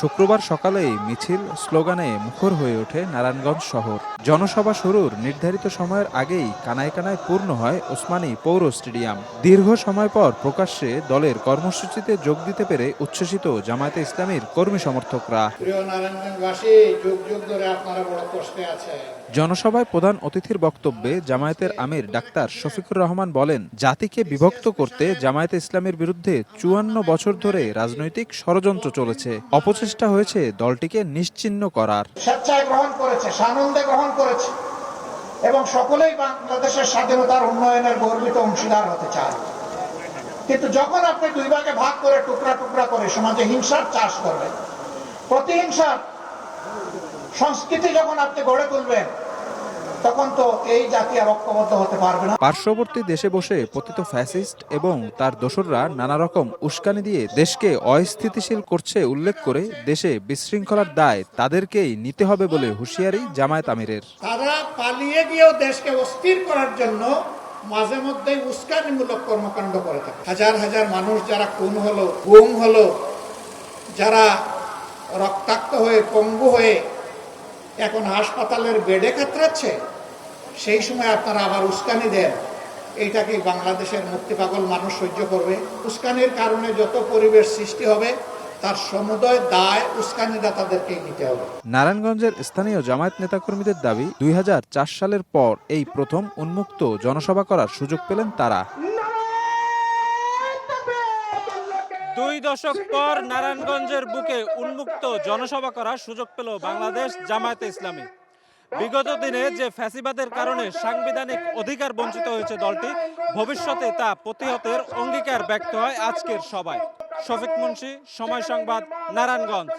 শুক্রবার সকালেই মিছিল স্লোগানে মুখর হয়ে ওঠে নারায়ণগঞ্জ শহর। জনসভা শুরুর নির্ধারিত সময়ের আগেই কানায় কানায় পূর্ণ হয় ওসমানী পৌর স্টেডিয়াম। দীর্ঘ সময় পর প্রকাশ্যে দলের কর্মসূচিতে যোগ দিতে পেরে উচ্ছ্বসিত জামায়াতে ইসলামীর কর্মী সমর্থকরা। জনসভায় প্রধান অতিথির বক্তব্যে জামায়াতের আমির ডাক্তার শফিকুর রহমান বলেন জাতিকে বিভক্ত করতে জামায়াতে ইসলামের বিরুদ্ধে চুয়ান্ন বছর ধরে রাজনৈতিক ষড়যন্ত্র চলেছে। অপচেষ্টা হয়েছে দলটিকে নিশ্চিন্ন করার। স্বেচ্ছায় গ্রহণ করেছে, সানন্দে গ্রহণ করেছে এবং সকলেই বাংলাদেশের স্বাধীনতার উন্নয়নের গর্বিত অংশীদার হতে চায়। কিন্তু যখন আপনি দুই ভাগে ভাগ করে টুকরা টুকরা করে সমাজে হিংসার চাষ করবেন, প্রতিহিংসার সংস্কৃতি যখন আপনি গড়ে তুলবেন তখন তো এই জাতি আর ঐক্যবদ্ধ হতে পারবে না। পার্শ্ববর্তী দেশে বসে পতিত ফ্যাসিস্ট এবং তার দোসররা নানা রকম উস্কানি দিয়ে দেশকে অস্থিতিশীল করছে উল্লেখ করে দেশে বিশৃঙ্খলার দায় তাদেরকেই নিতে হবে বলে হুঁশিয়ারি জামায়াত আমিরের। তারা পালিয়ে গিয়েও দেশকে অস্থির করার জন্য মাঝে মধ্যে উস্কানিমূলক কর্মকাণ্ড করে থাকে। হাজার হাজার মানুষ যারা খুন হলো গুম হলো যারা রক্তাক্ত হয়ে পঙ্গু হয়ে এখন হাসপাতালের বেডে কাতরাচ্ছে, সেই সময় আপনারা আবার উস্কানি দেন। এইটা কি বাংলাদেশের মুক্তিপাগল মানুষ সহ্য করবে? উস্কানির কারণে যত পরিবেশ সৃষ্টি হবে, তার সমুদয় দায় উস্কানিদাতাদেরকেই নিতে হবে। নারায়ণগঞ্জের স্থানীয় জামায়াত নেতাকর্মীদের দাবি, দুই হাজার চার সালের পর এই প্রথম উন্মুক্ত জনসভা করার সুযোগ পেলেন তারা। দুই দশক পর নারায়ণগঞ্জের বুকে উন্মুক্ত জনসভা করার সুযোগ পেল বাংলাদেশ জামায়াতে ইসলামী। বিগত দিনে যে ফ্যাসিবাদের কারণে সাংবিধানিক অধিকার বঞ্চিত হয়েছে দলটি, ভবিষ্যতে তা প্রতিহতের অঙ্গীকার ব্যক্ত হয় আজকের সভায়। শফিক মুন্সি, সময় সংবাদ, নারায়ণগঞ্জ।